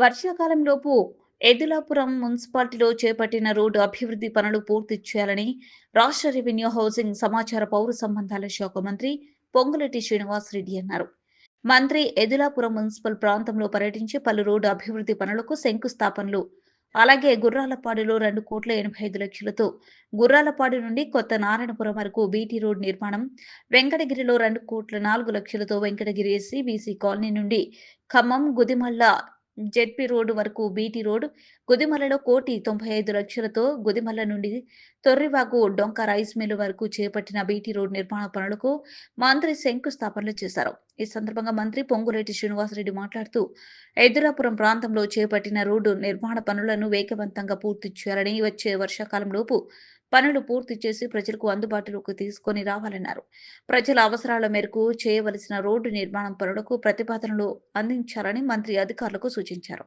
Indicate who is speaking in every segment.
Speaker 1: వర్షాకాలంలోపు ఎదులాపురం మున్సిపాలిటీలో చేపట్టిన రోడ్డు అభివృద్ధి పనులు పూర్తి చేయాలని రాష్ట్ర రెవెన్యూ హౌసింగ్ సమాచార పౌర సంబంధాల శాఖ మంత్రి పొంగులెట్టి శ్రీనివాసరెడ్డి అన్నారు. మంత్రి ఎదులాపురం మున్సిపల్ ప్రాంతంలో పర్యటించి పలు రోడ్డు అభివృద్ధి పనులకు శంకుస్థాపనలు అలాగే గుర్రాలపాడులో రెండు కోట్ల ఎనభై ఐదు లక్షలతో గుర్రాలపాడు నుండి కొత్త నారాయణపురం వరకు బీటీ రోడ్ నిర్మాణం వెంకటగిరిలో రెండు కోట్ల నాలుగు లక్షలతో వెంకటగిరి ఎస్సీ బీసీ కాలనీ నుండి ఖమ్మం గుదిమల్ల జెడ్పీ రోడ్డు వరకు బీటీ రోడ్ గుదిమలలో కోటి తొంభై ఐదు లక్షలతో గుదిమల నుండి తొర్రివాగు డొంక రైస్ మిల్లు వరకు చేపట్టిన బీటీ రోడ్ నిర్మాణ పనులకు మంత్రి శంకుస్థాపనలు చేశారు. ఈ సందర్భంగా మంత్రి పొంగులేటి శ్రీనివాసరెడ్డి మాట్లాడుతూ ఎదురాపురం ప్రాంతంలో చేపట్టిన రోడ్డు నిర్మాణ పనులను వేగవంతంగా పూర్తి చేయాలని వచ్చే వర్షాకాలంలోపు పనులు పూర్తి చేసి ప్రజలకు అందుబాటులోకి తీసుకొని రావాలన్నారు. ప్రజల అవసరాల మేరకు చేయవలసిన రోడ్డు నిర్మాణం పనులకు ప్రతిపాదనలు అందించాలని మంత్రి అధికారులకు సూచించారు.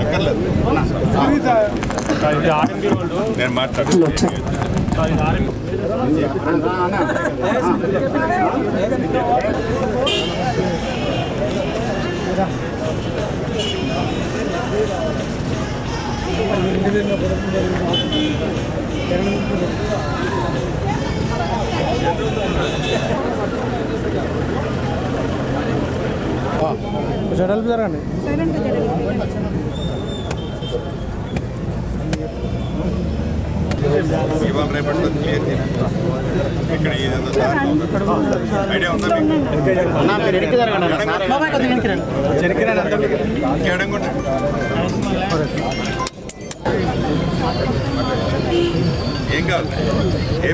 Speaker 2: అక్కర్లేదు. నేను మాట్లాడు
Speaker 3: జడలు జరగండి
Speaker 2: ఇవాళ రేపట్లో క్లియర్ ఇక్కడ ఇదంతా దారి ఉంది. ఐడియా ఉందా మీకు
Speaker 3: బాబాయ్ కొద్దిగా వెనక్కి రండి
Speaker 2: ఇంకెడంగుంటే ఏం కావాలి ఏ